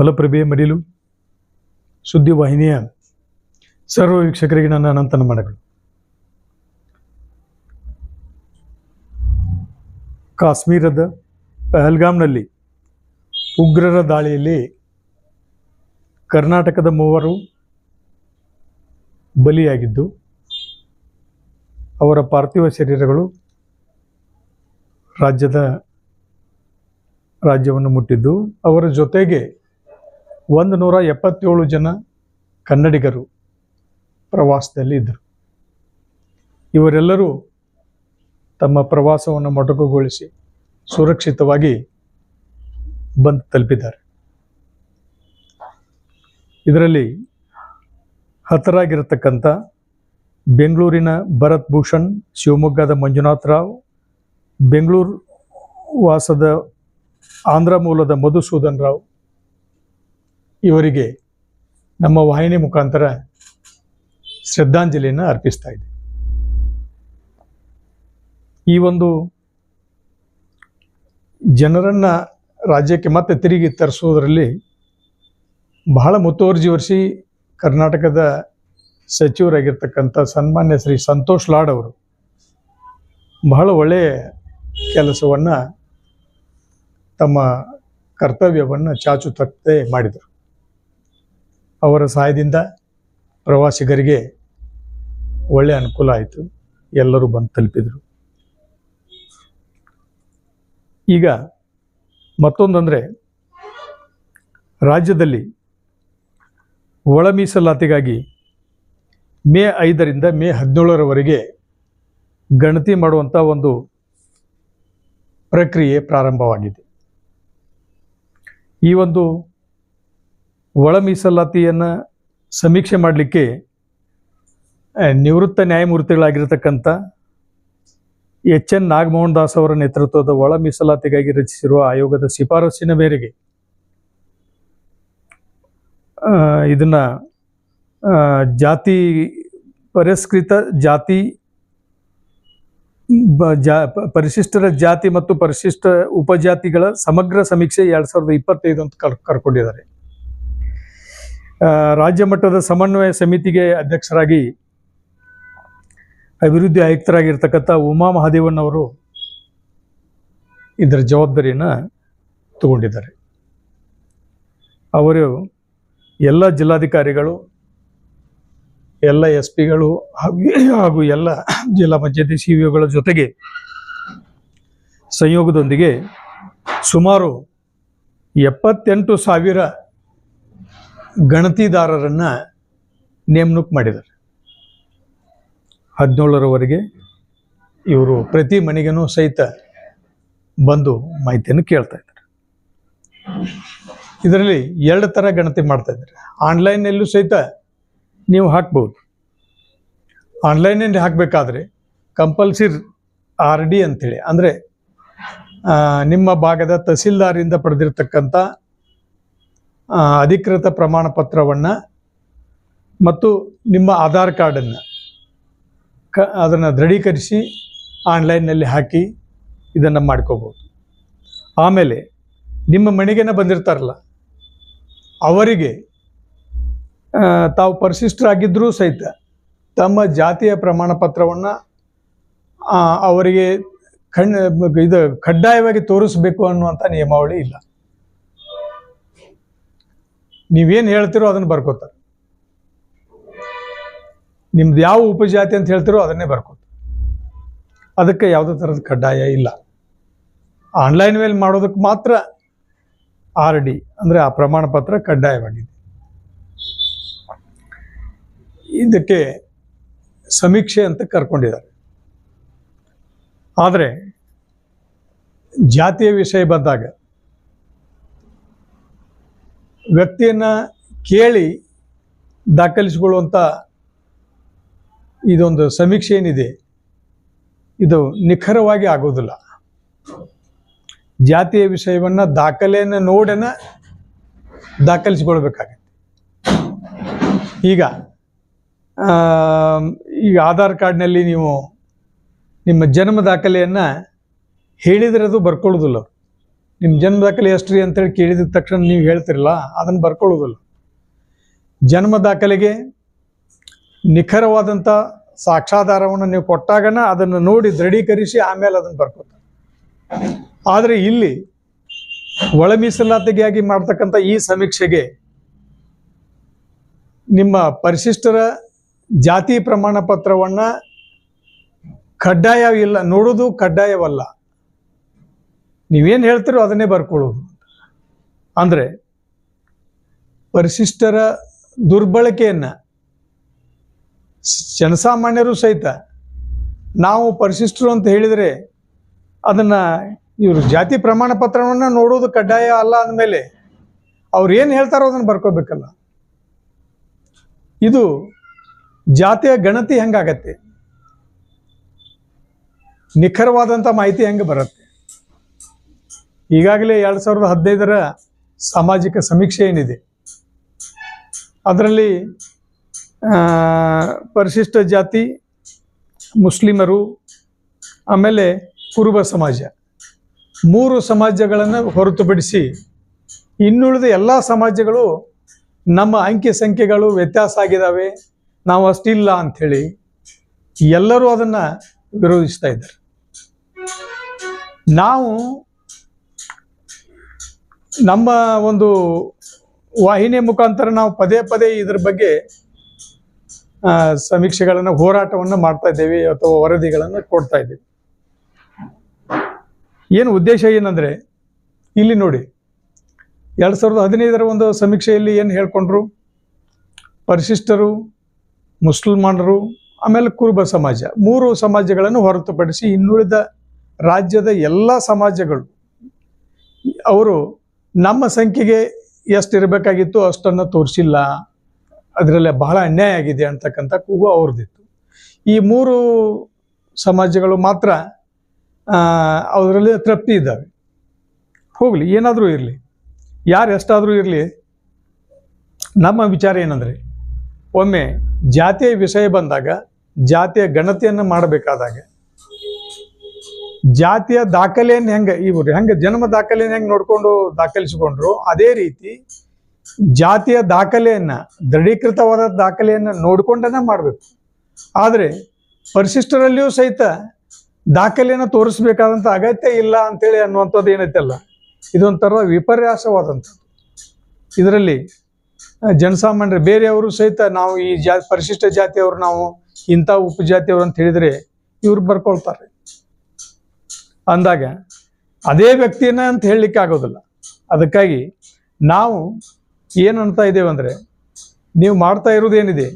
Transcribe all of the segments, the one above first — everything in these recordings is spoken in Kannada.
ಮಲಪ್ರಭೆಯ ಮಡಿಲು ಸುದ್ದಿವಾಹಿನಿಯ ಸರ್ವ ವೀಕ್ಷಕರಿಗೆ ನನ್ನ ಅನಂತ ನಮನಗಳು ಕಾಶ್ಮೀರದ ಪಹಲ್ಗಾಮ್ನಲ್ಲಿ ಉಗ್ರರ ದಾಳಿಯಲ್ಲಿ ಕರ್ನಾಟಕದ ಮೂವರು ಬಲಿಯಾಗಿದ್ದು, ಅವರ ಪಾರ್ಥಿವ ಶರೀರಗಳು ರಾಜ್ಯದ ರಾಜ್ಯವನ್ನು ಮುಟ್ಟಿದ್ದು, ಅವರ ಜೊತೆಗೆ ಒಂದು ನೂರ ಎಪ್ಪತ್ತೇಳು ಜನ ಕನ್ನಡಿಗರು ಪ್ರವಾಸದಲ್ಲಿ ಇದ್ದರು. ಇವರೆಲ್ಲರೂ ತಮ್ಮ ಪ್ರವಾಸವನ್ನು ಮೊಟಕುಗೊಳಿಸಿ ಸುರಕ್ಷಿತವಾಗಿ ಬಂದು ತಲುಪಿದ್ದಾರೆ. ಇದರಲ್ಲಿ ಹತರಾಗಿರತಕ್ಕಂಥ ಬೆಂಗಳೂರಿನ ಭರತ್ ಭೂಷಣ್, ಶಿವಮೊಗ್ಗದ ಮಂಜುನಾಥ್ ರಾವ್, ಬೆಂಗಳೂರು ವಾಸದ ಆಂಧ್ರ ಮೂಲದ ಮಧುಸೂದನ್ ರಾವ್ ಇವರಿಗೆ ನಮ್ಮ ವಾಹಿನಿ ಮುಖಾಂತರ ಶ್ರದ್ಧಾಂಜಲಿಯನ್ನು ಅರ್ಪಿಸ್ತಾ ಇದೆ ಈ ಒಂದು ಜನರನ್ನ ರಾಜ್ಯಕ್ಕೆ ಮತ್ತೆ ತಿರುಗಿ ತರಿಸೋದ್ರಲ್ಲಿ ಬಹಳ ಮುತುವರ್ಜಿ ವರ್ಷಿ ಕರ್ನಾಟಕದ ಸಚಿವರಾಗಿರ್ತಕ್ಕಂಥ ಸನ್ಮಾನ್ಯ ಶ್ರೀ ಸಂತೋಷ್ ಲಾಡ್ ಅವರು ಬಹಳ ಒಳ್ಳೆಯ ಕೆಲಸವನ್ನು ತಮ್ಮ ಕರ್ತವ್ಯವನ್ನು ಚಾಚು ತಪ್ಪದೆ ಮಾಡಿದರು. ಅವರ ಸಹಾಯದಿಂದ ಪ್ರವಾಸಿಗರಿಗೆ ಒಳ್ಳೆಯ ಅನುಕೂಲ ಆಯಿತು. ಎಲ್ಲರೂ ಬಂದು ತಲುಪಿದರು. ಈಗ ಮತ್ತೊಂದಂದರೆ ರಾಜ್ಯದಲ್ಲಿ ಒಳ ಮೀಸಲಾತಿಗಾಗಿ ಮೇ ಐದರಿಂದ ಮೇ ಹದಿನೇಳರವರೆಗೆ ಗಣತಿ ಮಾಡುವಂಥ ಒಂದು ಪ್ರಕ್ರಿಯೆ ಪ್ರಾರಂಭವಾಗಿದೆ. ಈ ಒಂದು ಒಳ ಮೀಸಲಾತಿಯನ್ನು ಸಮೀಕ್ಷೆ ಮಾಡಲಿಕ್ಕೆ ನಿವೃತ್ತ ನ್ಯಾಯಮೂರ್ತಿಗಳಾಗಿರ್ತಕ್ಕಂಥ ಎಚ್ ಎನ್ ನಾಗಮೋಹನ್ ದಾಸ್ ಅವರ ನೇತೃತ್ವದ ಒಳ ಮೀಸಲಾತಿಗಾಗಿ ರಚಿಸಿರುವ ಆಯೋಗದ ಶಿಫಾರಸ್ಸಿನ ಮೇರೆಗೆ ಇದನ್ನ ಜಾತಿ ಪರಿಷ್ಕೃತ ಜಾತಿ ಪರಿಶಿಷ್ಟರ ಜಾತಿ ಮತ್ತು ಪರಿಶಿಷ್ಟ ಉಪಜಾತಿಗಳ ಸಮಗ್ರ ಸಮೀಕ್ಷೆ ಎರಡ್ ಸಾವಿರದ ಇಪ್ಪತ್ತೈದು ಅಂತ ಕರ್, ಕರ್ಕೊಂಡಿದ್ದಾರೆ. ರಾಜ್ಯ ಮಟ್ಟದ ಸಮನ್ವಯ ಸಮಿತಿಗೆ ಅಧ್ಯಕ್ಷರಾಗಿ ಅಭಿವೃದ್ಧಿ ಆಯುಕ್ತರಾಗಿರ್ತಕ್ಕಂಥ ಉಮಾ ಮಹಾದೇವನ್ ಅವರು ಇದರ ಜವಾಬ್ದಾರಿಯನ್ನು ತಗೊಂಡಿದ್ದಾರೆ. ಅವರು ಎಲ್ಲ ಜಿಲ್ಲಾಧಿಕಾರಿಗಳು, ಎಲ್ಲ ಎಸ್ ಪಿಗಳು ಹಾಗೂ ಎಲ್ಲ ಜಿಲ್ಲಾ ಪಂಚಾಯತಿ ಸಿ ಗಳ ಜೊತೆಗೆ ಸಂಯೋಗದೊಂದಿಗೆ ಸುಮಾರು ಎಪ್ಪತ್ತೆಂಟು ಸಾವಿರ ಗಣತಿದಾರರನ್ನು ನೇಮಕ ಮಾಡಿದ್ದಾರೆ. ಹದಿನೇಳರವರೆಗೆ ಇವರು ಪ್ರತಿ ಮನೆಗೂ ಸಹಿತ ಬಂದು ಮಾಹಿತಿಯನ್ನು ಕೇಳ್ತಾ ಇದ್ದಾರೆ. ಇದರಲ್ಲಿ ಎರಡು ಥರ ಗಣತಿ ಮಾಡ್ತಾ ಇದ್ದಾರೆ. ಆನ್ಲೈನಲ್ಲೂ ಸಹಿತ ನೀವು ಹಾಕ್ಬೋದು. ಆನ್ಲೈನಲ್ಲಿ ಹಾಕಬೇಕಾದ್ರೆ ಕಂಪಲ್ಸರಿ ಆರ್ ಡಿ ಅಂಥೇಳಿ ಅಂದರೆ ನಿಮ್ಮ ಭಾಗದ ತಹಸೀಲ್ದಾರಿಂದ ಪಡೆದಿರ್ತಕ್ಕಂಥ ಅಧಿಕೃತ ಪ್ರಮಾಣ ಪತ್ರವನ್ನು ಮತ್ತು ನಿಮ್ಮ ಆಧಾರ್ ಕಾರ್ಡನ್ನು ಕ, ಅದನ್ನು ದೃಢೀಕರಿಸಿ ಆನ್ಲೈನ್ನಲ್ಲಿ ಹಾಕಿ ಇದನ್ನು ಮಾಡ್ಕೋಬೋದು ಆಮೇಲೆ ನಿಮ್ಮ ಮನೆಗೇನೆ ಬಂದಿರ್ತಾರಲ್ಲ, ಅವರಿಗೆ ತಾವು ಪರಿಶಿಷ್ಟರಾಗಿದ್ದರೂ ಸಹಿತ ತಮ್ಮ ಜಾತಿಯ ಪ್ರಮಾಣ ಪತ್ರವನ್ನು ಅವರಿಗೆ ಕಣ್ ಇದು ಕಡ್ಡಾಯವಾಗಿ ತೋರಿಸ್ಬೇಕು ಅನ್ನುವಂಥ ನಿಯಮಾವಳಿ ಇಲ್ಲ. ನೀವೇನು ಹೇಳ್ತಿರೋ ಅದನ್ನು ಬರ್ಕೋತಾರೆ. ನಿಮ್ದು ಯಾವ ಉಪಜಾತಿ ಅಂತ ಹೇಳ್ತಿರೋ ಅದನ್ನೇ ಬರ್ಕೋತಾರೆ. ಅದಕ್ಕೆ ಯಾವುದೇ ಥರದ ಕಡ್ಡಾಯ ಇಲ್ಲ. ಆನ್ಲೈನ್ ಮೇಲೆ ಮಾಡೋದಕ್ಕೆ ಮಾತ್ರ ಆರ್ ಡಿ ಅಂದರೆ ಆ ಪ್ರಮಾಣ ಪತ್ರ ಕಡ್ಡಾಯವಾಗಿದೆ. ಇದಕ್ಕೆ ಸಮೀಕ್ಷೆ ಅಂತ ಕರ್ಕೊಂಡಿದ್ದಾರೆ. ಆದರೆ ಜಾತಿಯ ವಿಷಯ ಬಂದಾಗ ವ್ಯಕ್ತಿಯನ್ನ ಕೇಳಿ ದಾಖಲಿಸಿಕೊಳ್ಳುವಂಥ ಇದೊಂದು ಸಮೀಕ್ಷೆ ಏನಿದೆ, ಇದು ನಿಖರವಾಗಿ ಆಗೋದಿಲ್ಲ ಜಾತಿಯ ವಿಷಯವನ್ನು ದಾಖಲೆಯನ್ನು ನೋಡನ ದಾಖಲಿಸಿಕೊಳ್ಬೇಕಾಗತ್ತೆ ಈಗ ಈಗ ಆಧಾರ್ ಕಾರ್ಡ್ನಲ್ಲಿ ನೀವು ನಿಮ್ಮ ಜನ್ಮ ದಾಖಲೆಯನ್ನು ಹೇಳಿದರೆ ಅದು ಬರ್ಕೊಳ್ಳೋದಿಲ್ಲ. ನಿಮ್ಮ ಜನ್ಮ ದಾಖಲೆ ಎಷ್ಟು ರೀ ಅಂತೇಳಿ ಕೇಳಿದ ತಕ್ಷಣ ನೀವು ಹೇಳ್ತಿರಲ್ಲ, ಅದನ್ನು ಬರ್ಕೊಳ್ಳೋದಿಲ್ಲ. ಜನ್ಮ ದಾಖಲೆಗೆ ನಿಖರವಾದಂಥ ಸಾಕ್ಷಾಧಾರವನ್ನು ನೀವು ಕೊಟ್ಟಾಗನ ಅದನ್ನು ನೋಡಿ ದೃಢೀಕರಿಸಿ ಆಮೇಲೆ ಅದನ್ನು ಬರ್ಕೋತಾರೆ ಆದರೆ ಇಲ್ಲಿ ಒಳ ಮೀಸಲಾತಿಗಾಗಿ ಮಾಡ್ತಕ್ಕಂಥ ಈ ಸಮೀಕ್ಷೆಗೆ ನಿಮ್ಮ ಪರಿಶಿಷ್ಟರ ಜಾತಿ ಪ್ರಮಾಣ ಪತ್ರವನ್ನು ಕಡ್ಡಾಯ ಇಲ್ಲ, ನೋಡೋದು ಕಡ್ಡಾಯವಲ್ಲ. ನೀವೇನು ಹೇಳ್ತೀರೋ ಅದನ್ನೇ ಬರ್ಕೊಳ್ಳೋದು. ಅಂದರೆ ಪರಿಶಿಷ್ಟರ ದುರ್ಬಳಕೆಯನ್ನು ಜನಸಾಮಾನ್ಯರು ಸಹಿತ ನಾವು ಪರಿಶಿಷ್ಟರು ಅಂತ ಹೇಳಿದರೆ ಅದನ್ನು ಇವರು ಜಾತಿ ಪ್ರಮಾಣ ಪತ್ರವನ್ನು ನೋಡೋದು ಕಡ್ಡಾಯ ಅಲ್ಲ ಅಂದಮೇಲೆ ಅವ್ರು ಏನು ಹೇಳ್ತಾರೋ ಅದನ್ನು ಬರ್ಕೋಬೇಕಲ್ಲ. ಇದು ಜಾತಿಯ ಗಣತಿ ಹೆಂಗಾಗತ್ತೆ? ನಿಖರವಾದಂಥ ಮಾಹಿತಿ ಹೆಂಗೆ ಬರುತ್ತೆ? ಈಗಾಗಲೇ ಎರಡು ಸಾವಿರದ ಹದಿನೈದರ ಸಾಮಾಜಿಕ ಸಮೀಕ್ಷೆ ಏನಿದೆ? ಅದರಲ್ಲಿ ಪರಿಶಿಷ್ಟ ಜಾತಿ, ಮುಸ್ಲಿಮರು, ಆಮೇಲೆ ಕುರುಬ ಸಮಾಜ. ಮೂರು ಸಮಾಜಗಳನ್ನು ಹೊರತುಪಡಿಸಿ ಇನ್ನುಳಿದ ಎಲ್ಲ ಸಮಾಜಗಳು ನಮ್ಮ ಅಂಕಿ ಸಂಖ್ಯೆಗಳು ವ್ಯತ್ಯಾಸ ಆಗಿದ್ದಾವೆ ನಾವು ಅಷ್ಟಿಲ್ಲ ಅಂಥೇಳಿ ಎಲ್ಲರೂ ಅದನ್ನು ವಿರೋಧಿಸ್ತಾ ಇದ್ದಾರೆ. ನಾವು ನಮ್ಮ ಒಂದು ವಾಹಿನಿಯ ಮುಖಾಂತರ ನಾವು ಪದೇ ಪದೇ ಇದ್ರ ಬಗ್ಗೆ ಸಮೀಕ್ಷೆಗಳನ್ನು, ಹೋರಾಟವನ್ನು ಮಾಡ್ತಾ ಇದ್ದೇವೆ ಅಥವಾ ವರದಿಗಳನ್ನು ಕೊಡ್ತಾ ಇದ್ದೇವೆ. ಏನು ಉದ್ದೇಶ ಏನಂದರೆ, ಇಲ್ಲಿ ನೋಡಿ, ಎರಡು ಸಾವಿರದ ಹದಿನೈದರ ಒಂದು ಸಮೀಕ್ಷೆಯಲ್ಲಿ ಏನು ಹೇಳ್ಕೊಂಡ್ರು? ಪರಿಶಿಷ್ಟರು, ಮುಸಲ್ಮಾನರು, ಆಮೇಲೆ ಕುರುಬ ಸಮಾಜ, ಮೂರು ಸಮಾಜಗಳನ್ನು ಹೊರತುಪಡಿಸಿ ಇನ್ನುಳಿದ ರಾಜ್ಯದ ಎಲ್ಲ ಸಮಾಜಗಳು, ಅವರು ನಮ್ಮ ಸಂಖ್ಯೆಗೆ ಎಷ್ಟು ಇರಬೇಕಾಗಿತ್ತು ಅಷ್ಟನ್ನು ತೋರಿಸಿಲ್ಲ. ಅದರಲ್ಲೇ ಬಹಳ ಅನ್ಯಾಯ ಆಗಿದೆ ಅಂತಕ್ಕಂಥ ಕೂಗು ಅವ್ರದ್ದಿತ್ತು. ಈ ಮೂರು ಸಮಾಜಗಳು ಮಾತ್ರ ಅದರಲ್ಲಿ ತೃಪ್ತಿ ಇದ್ದಾವೆ. ಹೋಗಲಿ, ಏನಾದರೂ ಇರಲಿ. ಯಾರು ಎಷ್ಟಾದರೂ ಇರಲಿ. ನಮ್ಮ ವಿಚಾರ ಏನಂದರೆ, ಒಮ್ಮೆ ಜಾತಿಯ ವಿಷಯ ಬಂದಾಗ, ಜಾತಿಯ ಗಣತಿಯನ್ನು ಮಾಡಬೇಕಾದಾಗ ಜಾತಿಯ ದಾಖಲೆಯನ್ನು ಹೆಂಗೆ ಇವರು ಹೆಂಗೆ ಜನ್ಮ ದಾಖಲೆಯನ್ನು ಹೆಂಗೆ ನೋಡಿಕೊಂಡು ದಾಖಲಿಸಿಕೊಂಡ್ರು, ಅದೇ ರೀತಿ ಜಾತಿಯ ದಾಖಲೆಯನ್ನು, ದೃಢೀಕೃತವಾದ ದಾಖಲೆಯನ್ನು ನೋಡಿಕೊಂಡೇ ಮಾಡಬೇಕು. ಆದರೆ ಪರಿಶಿಷ್ಟರಲ್ಲಿಯೂ ಸಹಿತ ದಾಖಲೆಯನ್ನು ತೋರಿಸ್ಬೇಕಾದಂಥ ಅಗತ್ಯ ಇಲ್ಲ ಅಂತೇಳಿ ಅನ್ನುವಂಥದ್ದು ಏನೈತಲ್ಲ, ಇದೊಂಥರ ವಿಪರ್ಯಾಸವಾದಂಥದ್ದು. ಇದರಲ್ಲಿ ಜನಸಾಮಾನ್ಯರು, ಬೇರೆಯವರು ಸಹಿತ ನಾವು ಈ ಜಾ ಪರಿಶಿಷ್ಟ ಜಾತಿಯವರು, ನಾವು ಇಂಥ ಉಪಜಾತಿಯವರು ಅಂತ ಹೇಳಿದರೆ ಇವ್ರು ಬರ್ಕೊಳ್ತಾರೆ. ಅಂದಾಗ ಅದೇ ವ್ಯಕ್ತಿಯನ್ನ ಅಂತ ಹೇಳಲಿಕ್ಕೆ ಆಗೋದಿಲ್ಲ. ಅದಕ್ಕಾಗಿ ನಾವು ಏನು ಅಂತ ಇದ್ದೇವೆ ಅಂದರೆ ನೀವು ಮಾಡ್ತಾ ಇರೋದೇನಿದೆ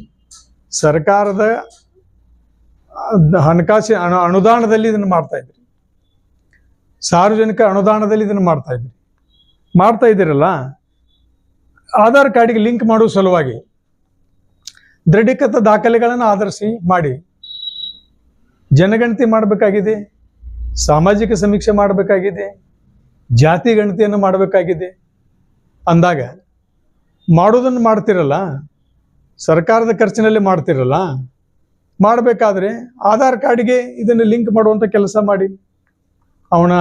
ಸರ್ಕಾರದ ಹಣಕಾಸಿನ ಅನು ಅನುದಾನದಲ್ಲಿ ಇದನ್ನು ಮಾಡ್ತಾ ಇದ್ರಿ. ಸಾರ್ವಜನಿಕ ಅನುದಾನದಲ್ಲಿ ಇದನ್ನು ಮಾಡ್ತಾ ಇದ್ರಿ. ಮಾಡ್ತಾ ಇದ್ದೀರಲ್ಲ? ಆಧಾರ್ ಕಾರ್ಡಿಗೆ ಲಿಂಕ್ ಮಾಡುವ ಸಲುವಾಗಿ ದೃಢೀಕೃತ ದಾಖಲೆಗಳನ್ನು ಆಧರಿಸಿ ಮಾಡಿ. ಜನಗಣತಿ ಮಾಡಬೇಕಾಗಿದೆ. ಸಾಮಾಜಿಕ ಸಮೀಕ್ಷೆ ಮಾಡಬೇಕಾಗಿದೆ, ಜಾತಿ ಗಣತಿಯನ್ನು ಮಾಡಬೇಕಾಗಿದೆ. ಅಂದಾಗ ಮಾಡೋದನ್ನು ಮಾಡ್ತಿರಲ್ಲ, ಸರ್ಕಾರದ ಖರ್ಚಿನಲ್ಲಿ ಮಾಡ್ತಿರಲ್ಲ, ಮಾಡಬೇಕಾದ್ರೆ ಆಧಾರ್ ಕಾರ್ಡ್ಗೆ ಇದನ್ನು ಲಿಂಕ್ ಮಾಡುವಂಥ ಕೆಲಸ ಮಾಡಿ. ಅವನ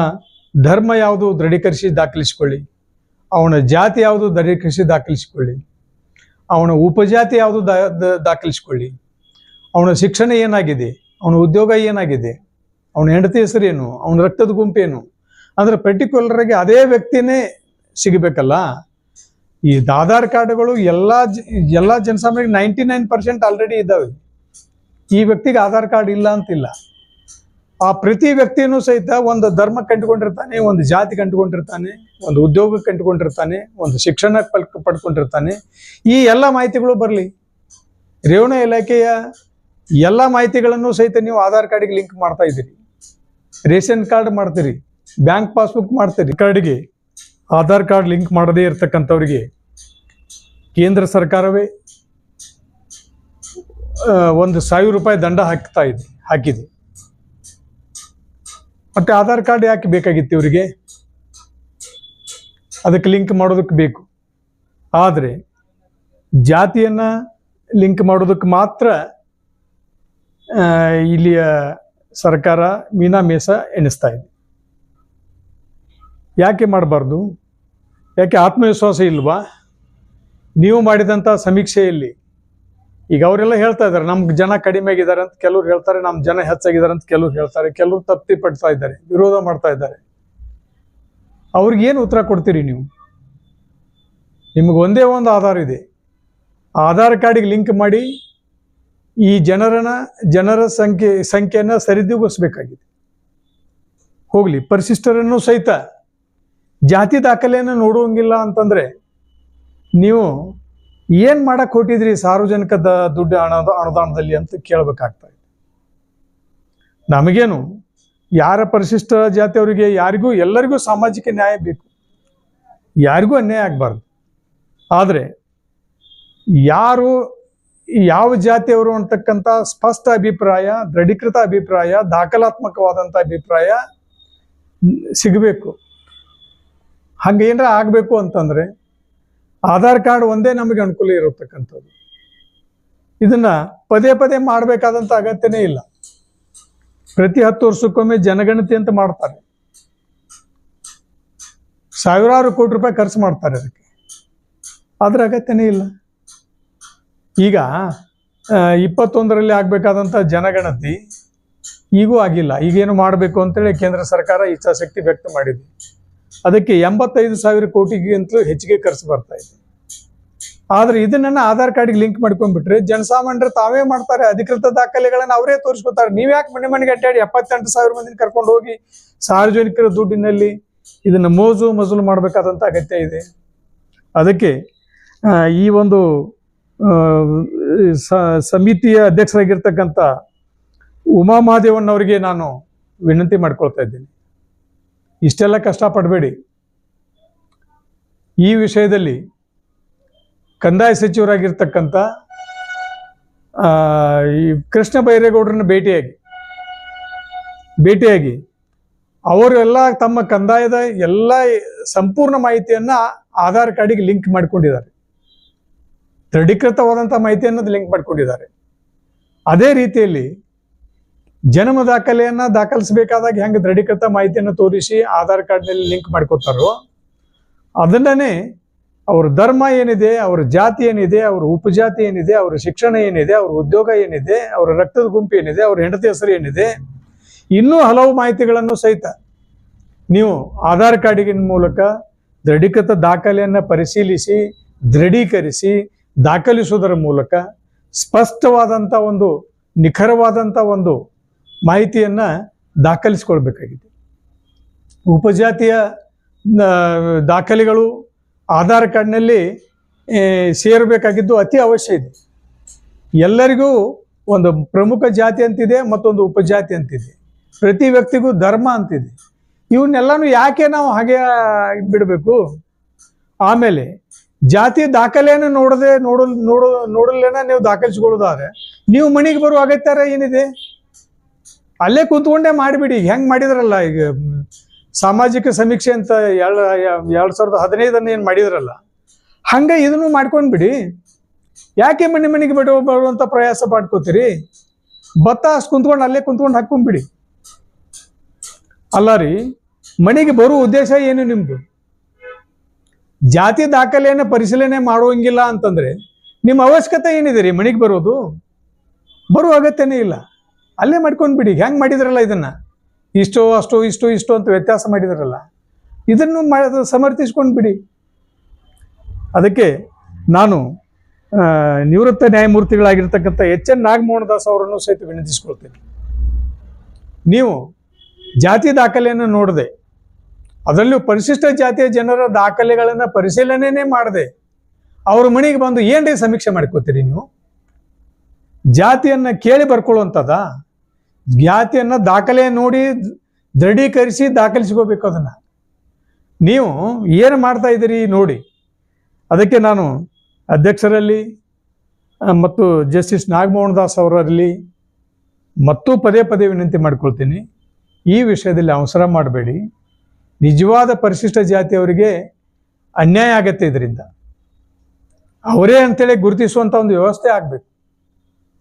ಧರ್ಮ ಯಾವುದು ದೃಢೀಕರಿಸಿ ದಾಖಲಿಸಿಕೊಳ್ಳಿ. ಅವನ ಜಾತಿ ಯಾವುದು ದೃಢೀಕರಿಸಿ ದಾಖಲಿಸಿಕೊಳ್ಳಿ. ಅವನ ಉಪಜಾತಿ ಯಾವುದು ದಾ, ದಾಖಲಿಸಿಕೊಳ್ಳಿ. ಅವನ ಶಿಕ್ಷಣ ಏನಾಗಿದೆ? ಅವನ ಉದ್ಯೋಗ ಏನಾಗಿದೆ? ಅವನ ಹೆಂಡತಿ ಹೆಸರೇನು ಅವನ ರಕ್ತದ ಗುಂಪೇನು ಅಂದ್ರೆ ಪರ್ಟಿಕ್ಯುಲರ್ ಆಗಿ ಅದೇ ವ್ಯಕ್ತಿನೇ ಸಿಗಬೇಕಲ್ಲ? ಈ ಆಧಾರ್ ಕಾರ್ಡ್ಗಳು ಎಲ್ಲ ಎಲ್ಲ ಜನಸಾಮಾನ್ಯರಿಗೆ ನೈಂಟಿ ನೈನ್ ಪರ್ಸೆಂಟ್ ಆಲ್ರೆಡಿ ಇದ್ದಾವೆ. ಈ ವ್ಯಕ್ತಿಗೆ ಆಧಾರ್ ಕಾರ್ಡ್ ಇಲ್ಲ ಅಂತಿಲ್ಲ. ಆ ಪ್ರತಿ ವ್ಯಕ್ತಿಯೂ ಸಹಿತ ಒಂದು ಧರ್ಮ ಕಂಡುಕೊಂಡಿರ್ತಾನೆ, ಒಂದು ಜಾತಿ ಕಂಡುಕೊಂಡಿರ್ತಾನೆ, ಒಂದು ಉದ್ಯೋಗ ಕಂಡುಕೊಂಡಿರ್ತಾನೆ, ಒಂದು ಶಿಕ್ಷಣ ಪಡ್ಕೊಂಡಿರ್ತಾನೆ. ಈ ಎಲ್ಲ ಮಾಹಿತಿಗಳು ಬರಲಿ. ರೇವಣ ಇಲಾಖೆಯ ಎಲ್ಲ ಮಾಹಿತಿಗಳನ್ನು ಸಹಿತ ನೀವು ಆಧಾರ್ ಕಾರ್ಡಿಗೆ ಲಿಂಕ್ ಮಾಡ್ತಾ ಇದ್ದೀರಿ. ರೇಷನ್ ಕಾರ್ಡ್ ಮಾಡ್ತೀರಿ, ಬ್ಯಾಂಕ್ ಪಾಸ್ಬುಕ್ ಮಾಡ್ತೀರಿ ಕಾರ್ಡ್ಗೆ ಆಧಾರ್ ಕಾರ್ಡ್ ಲಿಂಕ್ ಮಾಡದೇ ಇರತಕ್ಕಂಥವ್ರಿಗೆ ಕೇಂದ್ರ ಸರ್ಕಾರವೇ ಒಂದು ಸಾವಿರ ರೂಪಾಯಿ ದಂಡ ಹಾಕ್ತಾ ಇದೆ, ಹಾಕಿದೆ. ಮತ್ತೆ ಆಧಾರ್ ಕಾರ್ಡ್ ಯಾಕೆ ಬೇಕಾಗಿತ್ತು ಇವರಿಗೆ? ಅದಕ್ಕೆ ಲಿಂಕ್ ಮಾಡೋದಕ್ಕೆ ಬೇಕು. ಆದರೆ ಜಾತಿಯನ್ನು ಲಿಂಕ್ ಮಾಡೋದಕ್ಕೆ ಮಾತ್ರ ಇಲ್ಲಿಯ ಸರ್ಕಾರ ಮೀನಾ ಮೇಸ ಎಣಿಸ್ತಾ ಇದೆ. ಯಾಕೆ ಮಾಡಬಾರ್ದು? ಯಾಕೆ ಆತ್ಮವಿಶ್ವಾಸ ಇಲ್ವಾ? ನೀವು ಮಾಡಿದಂಥ ಸಮೀಕ್ಷೆಯಲ್ಲಿ ಈಗ ಅವರೆಲ್ಲ ಹೇಳ್ತಾ ಇದ್ದಾರೆ, ನಮ್ಗೆ ಜನ ಕಡಿಮೆ ಆಗಿದ್ದಾರೆ ಅಂತ ಕೆಲವ್ರು ಹೇಳ್ತಾರೆ ನಮ್ಮ ಜನ ಹೆಚ್ಚಾಗಿದ್ದಾರೆ ಅಂತ ಕೆಲವ್ರು ಹೇಳ್ತಾರೆ, ಕೆಲವ್ರು ತಪ್ಪಿ ಪಡ್ತಾ ಇದ್ದಾರೆ, ವಿರೋಧ ಮಾಡ್ತಾ ಇದ್ದಾರೆ. ಅವ್ರಿಗೇನು ಉತ್ತರ ಕೊಡ್ತೀರಿ ನೀವು? ನಿಮಗೆ ಒಂದೇ ಒಂದು ಆಧಾರ ಇದೆ. ಆಧಾರ್ ಕಾರ್ಡಿಗೆ ಲಿಂಕ್ ಮಾಡಿ ಈ ಜನರನ್ನ ಜನರ ಸಂಖ್ಯೆ, ಸಂಖ್ಯೆಯನ್ನು ಸರಿದೂಗಿಸ್ಬೇಕಾಗಿದೆ. ಹೋಗಲಿ ಪರಿಶಿಷ್ಟರನ್ನು ಸಹಿತ ಜಾತಿ ದಾಖಲೆಯನ್ನು ನೋಡುವಂಗಿಲ್ಲ ಅಂತಂದ್ರೆ ನೀವು ಏನು ಮಾಡಕ್ಕೆ ಹೊಟ್ಟಿದ್ರಿ ಸಾರ್ವಜನಿಕ ದ, ದುಡ್ಡು ಹಣ ಅನುದಾನದಲ್ಲಿ ಅಂತ ಕೇಳಬೇಕಾಗ್ತಾ ಇದೆ. ನಮಗೇನು, ಯಾರ ಪರಿಶಿಷ್ಟ ಜಾತಿಯವರಿಗೆ ಯಾರಿಗೂ, ಎಲ್ಲರಿಗೂ ಸಾಮಾಜಿಕ ನ್ಯಾಯ ಬೇಕು. ಯಾರಿಗೂ ಅನ್ಯಾಯ ಆಗಬಾರ್ದು. ಆದರೆ, ಯಾರು ಯಾವ ಜಾತಿಯವರು ಅಂತಕ್ಕಂಥ ಸ್ಪಷ್ಟ ಅಭಿಪ್ರಾಯ, ದೃಢೀಕೃತ ಅಭಿಪ್ರಾಯ, ದಾಖಲಾತ್ಮಕವಾದಂಥ ಅಭಿಪ್ರಾಯ ಸಿಗಬೇಕು. ಹಂಗೆ ಏನಾರ ಆಗಬೇಕು ಅಂತಂದ್ರೆ ಆಧಾರ್ ಕಾರ್ಡ್ ಒಂದೇ ನಮಗೆ ಅನುಕೂಲ ಇರತಕ್ಕಂಥದ್ದು. ಇದನ್ನ ಪದೇ ಪದೇ ಮಾಡಬೇಕಾದಂಥ ಅಗತ್ಯನೇ ಇಲ್ಲ. ಪ್ರತಿ ಹತ್ತು ವರ್ಷಕ್ಕೊಮ್ಮೆ ಜನಗಣತಿ ಅಂತ ಮಾಡ್ತಾರೆ. ಸಾವಿರಾರು ಕೋಟಿ ರೂಪಾಯಿ ಖರ್ಚು ಮಾಡ್ತಾರೆ ಅದಕ್ಕೆ. ಆದ್ರೆ ಅಗತ್ಯನೇ ಇಲ್ಲ. ಈಗ ಇಪ್ಪತ್ತೊಂದರಲ್ಲಿ ಆಗಬೇಕಾದಂಥ ಜನಗಣತಿ ಈಗೂ ಆಗಿಲ್ಲ. ಈಗೇನು ಮಾಡಬೇಕು ಅಂತೇಳಿ ಕೇಂದ್ರ ಸರ್ಕಾರ ಇಚ್ಛಾಶಕ್ತಿ ವ್ಯಕ್ತ ಮಾಡಿದೆ. ಅದಕ್ಕೆ ಎಂಬತ್ತೈದು ಸಾವಿರ ಕೋಟಿಗಿಂತಲೂ ಹೆಚ್ಚಿಗೆ ಖರ್ಚು ಬರ್ತಾ ಇದೆ. ಆದರೆ ಇದನ್ನ ಆಧಾರ್ ಕಾರ್ಡ್ಗೆ ಲಿಂಕ್ ಮಾಡ್ಕೊಂಡ್ಬಿಟ್ರೆ ಜನಸಾಮಾನ್ಯರು ತಾವೇ ಮಾಡ್ತಾರೆ. ಅಧಿಕೃತ ದಾಖಲೆಗಳನ್ನು ಅವರೇ ತೋರಿಸ್ಕೊತಾರೆ. ನೀವು ಯಾಕೆ ಮನೆ ಮನೆಗೆ ಅಡ್ಡಾಡಿ ಎಪ್ಪತ್ತೆಂಟು ಸಾವಿರ ಮಂದಿನ ಕರ್ಕೊಂಡು ಹೋಗಿ ಸಾರ್ವಜನಿಕರ ದುಡ್ಡಿನಲ್ಲಿ ಇದನ್ನು ಮೋಜು ಮಜಲು ಮಾಡಬೇಕಾದಂಥ ಅಗತ್ಯ ಇದೆ. ಅದಕ್ಕೆ ಈ ಒಂದು ಸಮಿತಿಯ ಅಧ್ಯಕ್ಷರಾಗಿರ್ತಕ್ಕಂಥ ಉಮಾ ಮಹಾದೇವನ್ ಅವರಿಗೆ ನಾನು ವಿನಂತಿ ಮಾಡ್ಕೊಳ್ತಾ ಇದ್ದೀನಿ. ಇಷ್ಟೆಲ್ಲ ಕಷ್ಟಪಡಬೇಡಿ. ಈ ವಿಷಯದಲ್ಲಿ ಕಂದಾಯ ಸಚಿವರಾಗಿರ್ತಕ್ಕಂಥ ಈ ಕೃಷ್ಣ ಬೈರೇಗೌಡರನ್ನ ಭೇಟಿಯಾಗಿ ಭೇಟಿಯಾಗಿ ಅವರೆಲ್ಲ ತಮ್ಮ ಕಂದಾಯದ ಎಲ್ಲ ಸಂಪೂರ್ಣ ಮಾಹಿತಿಯನ್ನ ಆಧಾರ್ ಕಾರ್ಡಿಗೆ ಲಿಂಕ್ ಮಾಡ್ಕೊಂಡಿದ್ದಾರೆ. ದೃಢೀಕೃತವಾದಂಥ ಮಾಹಿತಿಯನ್ನು ಲಿಂಕ್ ಮಾಡಿಕೊಂಡಿದ್ದಾರೆ. ಅದೇ ರೀತಿಯಲ್ಲಿ ಜನ್ಮ ದಾಖಲೆಯನ್ನು ದಾಖಲಿಸಬೇಕಾದಾಗ ಹೆಂಗೆ ದೃಢೀಕೃತ ಮಾಹಿತಿಯನ್ನು ತೋರಿಸಿ ಆಧಾರ್ ಕಾರ್ಡ್ನಲ್ಲಿ ಲಿಂಕ್ ಮಾಡ್ಕೋತಾರೋ, ಅದನ್ನೇ ಅವ್ರ ಧರ್ಮ ಏನಿದೆ, ಅವ್ರ ಜಾತಿ ಏನಿದೆ, ಅವ್ರ ಉಪಜಾತಿ ಏನಿದೆ, ಅವ್ರ ಶಿಕ್ಷಣ ಏನಿದೆ, ಅವ್ರ ಉದ್ಯೋಗ ಏನಿದೆ, ಅವ್ರ ರಕ್ತದ ಗುಂಪು ಏನಿದೆ, ಅವ್ರ ಹೆಂಡತಿ ಹೆಸರು ಏನಿದೆ, ಇನ್ನೂ ಹಲವು ಮಾಹಿತಿಗಳನ್ನು ಸಹಿತ ನೀವು ಆಧಾರ್ ಕಾರ್ಡಿನ ಮೂಲಕ ದೃಢೀಕೃತ ದಾಖಲೆಯನ್ನು ಪರಿಶೀಲಿಸಿ, ದೃಢೀಕರಿಸಿ ದಾಖಲಿಸುವುದರ ಮೂಲಕ ಸ್ಪಷ್ಟವಾದಂಥ ಒಂದು ನಿಖರವಾದಂಥ ಒಂದು ಮಾಹಿತಿಯನ್ನು ದಾಖಲಿಸ್ಕೊಳ್ಬೇಕಾಗಿದೆ. ಉಪಜಾತಿಯ ದಾಖಲೆಗಳು ಆಧಾರ್ ಕಾರ್ಡ್ನಲ್ಲಿ ಸೇರಬೇಕಾಗಿದ್ದು ಅತಿ ಅವಶ್ಯ ಇದೆ. ಎಲ್ಲರಿಗೂ ಒಂದು ಪ್ರಮುಖ ಜಾತಿ ಅಂತಿದೆ, ಮತ್ತೊಂದು ಉಪಜಾತಿ ಅಂತಿದೆ. ಪ್ರತಿ ವ್ಯಕ್ತಿಗೂ ಧರ್ಮ ಅಂತಿದೆ. ಇವನ್ನೆಲ್ಲಾನು ಯಾಕೆ ನಾವು ಹಾಗೆ ಬಿಡಬೇಕು? ಆಮೇಲೆ ಜಾತಿ ದಾಖಲೆಯನ್ನು ನೋಡದೆ ನೋಡಲ್ ನೋಡ ನೋಡಲೇನ ನೀವು ದಾಖಲಿಸ್ಕೊಳ್ಳೋದಾದ್ರೆ ನೀವು ಮನೆಗೆ ಬರುವ ಅಗತ್ಯಾರ ಏನಿದೆ? ಅಲ್ಲೇ ಕುಂತ್ಕೊಂಡೇ ಮಾಡಿಬಿಡಿ. ಹೆಂಗ್ ಮಾಡಿದ್ರಲ್ಲ? ಈಗ ಸಾಮಾಜಿಕ ಸಮೀಕ್ಷೆ ಅಂತ ಎರಡ್ ಎರಡ್ ಸಾವಿರದ ಹದಿನೈದನ್ನ ಏನು ಮಾಡಿದ್ರಲ್ಲ? ಹಂಗ ಇದನ್ನು ಮಾಡ್ಕೊಂಡ್ಬಿಡಿ. ಯಾಕೆ ಮನೆ ಮನೆಗೆ ಬಿಡುವ ಬರುವಂತ ಪ್ರಯಾಸ ಮಾಡ್ಕೋತೀರಿ? ಭತ್ತ ಕುಂತ್ಕೊಂಡು ಅಲ್ಲೇ ಕುಂತ್ಕೊಂಡು ಹಾಕೊಂಡ್ಬಿಡಿ ಅಲ್ಲ ರೀ, ಮನೆಗೆ ಬರುವ ಉದ್ದೇಶ ಏನು ನಿಮ್ದು? ಜಾತಿ ದಾಖಲೆಯನ್ನು ಪರಿಶೀಲನೆ ಮಾಡುವಂಗಿಲ್ಲ ಅಂತಂದ್ರೆ ನಿಮ್ಮ ಅವಶ್ಯಕತೆ ಏನಿದೆ ರೀ? ಮನೆಗೆ ಬರೋದು? ಬರೋ ಅಗತ್ಯನೇ ಇಲ್ಲ. ಅಲ್ಲೇ ಮಾಡ್ಕೊಂಡ್ಬಿಡಿ ಹೆಂಗೆ ಮಾಡಿದ್ರಲ್ಲ ಇದನ್ನ? ಇಷ್ಟೋ, ಅಷ್ಟೋ, ಇಷ್ಟೋ, ಇಷ್ಟು ಅಂತ ವ್ಯತ್ಯಾಸ ಮಾಡಿದ್ರಲ್ಲ. ಇದನ್ನು ಸಮರ್ಥಿಸ್ಕೊಂಡು ಬಿಡಿ. ಅದಕ್ಕೆ ನಾನು ನಿವೃತ್ತ ನ್ಯಾಯಮೂರ್ತಿಗಳಾಗಿರ್ತಕ್ಕಂಥ ಎಚ್ ಎನ್ ನಾಗಮೋಹನ ದಾಸ್ ಅವರನ್ನು ಸಹಿತ ವಿನಂತಿಸ್ಕೊಳ್ತೇನೆ. ನೀವು ಜಾತಿ ದಾಖಲೆಯನ್ನು ನೋಡದೆ ಅದರಲ್ಲೂ ಪರಿಶಿಷ್ಟ ಜಾತಿಯ ಜನರ ದಾಖಲೆಗಳನ್ನು ಪರಿಶೀಲನೆನೇ ಮಾಡದೆ ಅವ್ರ ಮನೆಗೆ ಬಂದು ಏನ್ರಿ ಸಮೀಕ್ಷೆ ಮಾಡ್ಕೋತೀರಿ ನೀವು? ಜಾತಿಯನ್ನ ಕೇಳಿ ಬರ್ಕೊಳ್ಳುವಂಥದ್ದ ಜಾತಿಯನ್ನ ದಾಖಲೆ ನೋಡಿ ದೃಢೀಕರಿಸಿ ದಾಖಲಿಸ್ಕೋಬೇಕು ಅದನ್ನ. ನೀವು ಏನು ಮಾಡ್ತಾ ಇದ್ದೀರಿ ನೋಡಿ. ಅದಕ್ಕೆ ನಾನು ಅಧ್ಯಕ್ಷರಲ್ಲಿ ಮತ್ತು ಜಸ್ಟಿಸ್ ನಾಗಮೋಹನ್ ದಾಸ್ ಅವರಲ್ಲಿ ಮತ್ತೂ ಪದೇ ಪದೇ ವಿನಂತಿ ಮಾಡ್ಕೊಳ್ತೀನಿ. ಈ ವಿಷಯದಲ್ಲಿ ಅವಸರ ಮಾಡಬೇಡಿ. ನಿಜವಾದ ಪರಿಶಿಷ್ಟ ಜಾತಿಯವರಿಗೆ ಅನ್ಯಾಯ ಆಗತ್ತೆ ಇದರಿಂದ. ಅವರೇ ಅಂತೇಳಿ ಗುರುತಿಸುವಂಥ ಒಂದು ವ್ಯವಸ್ಥೆ ಆಗಬೇಕು.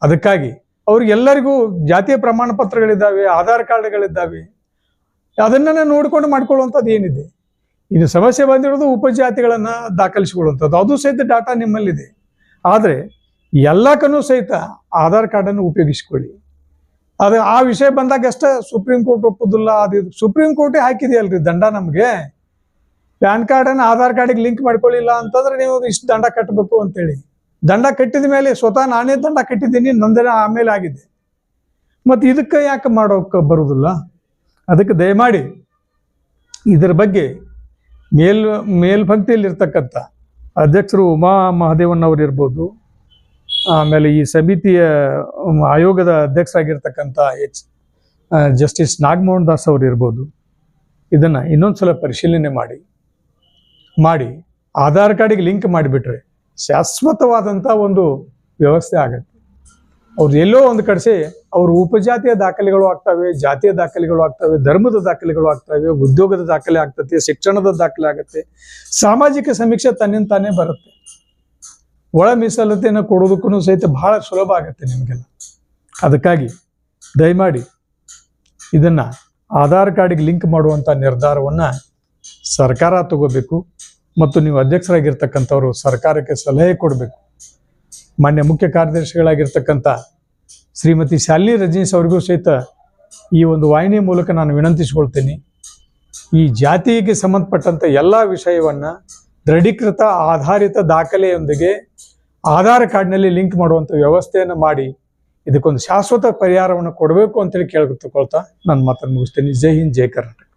ಅದಕ್ಕಾಗಿ ಅವ್ರಿಗೆಲ್ಲರಿಗೂ ಜಾತಿಯ ಪ್ರಮಾಣ ಪತ್ರಗಳಿದ್ದಾವೆ, ಆಧಾರ್ ಕಾರ್ಡ್ಗಳಿದ್ದಾವೆ ಅದನ್ನ ನೋಡಿಕೊಂಡು ಮಾಡ್ಕೊಳ್ಳುವಂಥದ್ದು ಏನಿದೆ? ಇನ್ನು ಸಮಸ್ಯೆ ಬಂದಿರೋದು ಉಪಜಾತಿಗಳನ್ನು ದಾಖಲಿಸಿಕೊಳ್ಳುವಂಥದ್ದು. ಅದು ಸಹಿತ ಡಾಟಾ ನಿಮ್ಮಲ್ಲಿದೆ. ಆದರೆ ಎಲ್ಲಕ್ಕೂ ಸಹಿತ ಆಧಾರ್ ಕಾರ್ಡನ್ನು ಉಪಯೋಗಿಸ್ಕೊಳ್ಳಿ. ಅದು ಆ ವಿಷಯ ಬಂದಾಗ ಅಷ್ಟೇ ಸುಪ್ರೀಂ ಕೋರ್ಟ್ ಒಪ್ಪುದಿಲ್ಲ, ಅದು. ಸುಪ್ರೀಂ ಕೋರ್ಟೇ ಹಾಕಿದೆಯಲ್ರಿ ದಂಡ ನಮಗೆ? ಪ್ಯಾನ್ ಕಾರ್ಡನ್ನು ಆಧಾರ್ ಕಾರ್ಡಿಗೆ ಲಿಂಕ್ ಮಾಡ್ಕೊಳ್ಳಿಲ್ಲ ಅಂತಂದ್ರೆ ನೀವು ಇಷ್ಟು ದಂಡ ಕಟ್ಟಬೇಕು ಅಂತೇಳಿ. ದಂಡ ಕಟ್ಟಿದ ಮೇಲೆ ಸ್ವತಃ ನಾನೇ ದಂಡ ಕಟ್ಟಿದ್ದೀನಿ ನಂದನ ಆಮೇಲೆ ಆಗಿದೆ. ಮತ್ತು ಇದಕ್ಕೆ ಯಾಕೆ ಮಾಡೋಕೆ ಬರುವುದಿಲ್ಲ ಅದಕ್ಕೆ ದಯಮಾಡಿ ಇದರ ಬಗ್ಗೆ ಮೇಲ್, ಮೇಲ್ಪಂಕ್ತಿಯಲ್ಲಿರ್ತಕ್ಕಂಥ ಅಧ್ಯಕ್ಷರು ಉಮಾ ಅವರು ಇರ್ಬೋದು ಆಮೇಲೆ ಈ ಸಮಿತಿಯ ಆಯೋಗದ ಅಧ್ಯಕ್ಷರಾಗಿರ್ತಕ್ಕಂಥ ಎಚ್ ಜಸ್ಟಿಸ್ ನಾಗಮೋಹನ್ ದಾಸ್ ಅವರು ಇರ್ಬೋದು ಇದನ್ನು ಇನ್ನೊಂದ್ಸಲ ಪರಿಶೀಲನೆ ಮಾಡಿ ಮಾಡಿ ಆಧಾರ್ ಕಾರ್ಡಿಗೆ ಲಿಂಕ್ ಮಾಡಿಬಿಟ್ರೆ ಶಾಶ್ವತವಾದಂಥ ಒಂದು ವ್ಯವಸ್ಥೆ ಆಗತ್ತೆ. ಅವ್ರು ಎಲ್ಲೋ ಒಂದು ಕಡೆಸಿ ಅವರು ಉಪಜಾತಿಯ ದಾಖಲೆಗಳು ಆಗ್ತವೆ, ಜಾತಿಯ ದಾಖಲೆಗಳು ಆಗ್ತವೆ, ಧರ್ಮದ ದಾಖಲೆಗಳು ಆಗ್ತವೆ, ಉದ್ಯೋಗದ ದಾಖಲೆ ಆಗ್ತದೆ ಶಿಕ್ಷಣದ ದಾಖಲೆ ಆಗುತ್ತೆ. ಸಾಮಾಜಿಕ ಸಮೀಕ್ಷೆ ತನ್ನಿಂದ ತಾನೇ ಬರುತ್ತೆ. ಒಳ ಮೀಸಲತೆಯನ್ನು ಕೊಡೋದಕ್ಕೂ ಸಹಿತ ಬಹಳ ಸುಲಭ ಆಗುತ್ತೆ ನಿಮಗೆಲ್ಲ. ಅದಕ್ಕಾಗಿ ದಯಮಾಡಿ ಇದನ್ನು ಆಧಾರ್ ಕಾರ್ಡಿಗೆ ಲಿಂಕ್ ಮಾಡುವಂಥ ನಿರ್ಧಾರವನ್ನು ಸರ್ಕಾರ ತಗೋಬೇಕು ಮತ್ತು ನೀವು ಅಧ್ಯಕ್ಷರಾಗಿರ್ತಕ್ಕಂಥವರು ಸರ್ಕಾರಕ್ಕೆ ಸಲಹೆ ಕೊಡಬೇಕು. ಮಾನ್ಯ ಮುಖ್ಯ ಕಾರ್ಯದರ್ಶಿಗಳಾಗಿರ್ತಕ್ಕಂಥ ಶ್ರೀಮತಿ ಶಾಲಿನಿ ರಜನೀಶ್ ಅವರಿಗೂ ಸಹಿತ ಈ ಒಂದು ವಾಹಿನಿ ಮೂಲಕ ನಾನು ವಿನಂತಿಸಿಕೊಳ್ತೀನಿ. ಈ ಜಾತಿಗೆ ಸಂಬಂಧಪಟ್ಟಂಥ ಎಲ್ಲ ವಿಷಯವನ್ನು ದೃಢೀಕೃತ ಆಧಾರಿತ ದಾಖಲೆಯೊಂದಿಗೆ ಆಧಾರ್ ಕಾರ್ಡ್ನಲ್ಲಿ ಲಿಂಕ್ ಮಾಡುವಂಥ ವ್ಯವಸ್ಥೆಯನ್ನು ಮಾಡಿ ಇದಕ್ಕೊಂದು ಶಾಶ್ವತ ಪರಿಹಾರವನ್ನು ಕೊಡಬೇಕು ಅಂತೇಳಿ ಕೇಳ್ಕೊಳ್ತಾ ನನ್ನ ಮಾತನ್ನು ಮುಗಿಸ್ತೀನಿ. ಜೈ ಹಿಂದ್, ಜೈ ಕರ್ನಾಟಕ.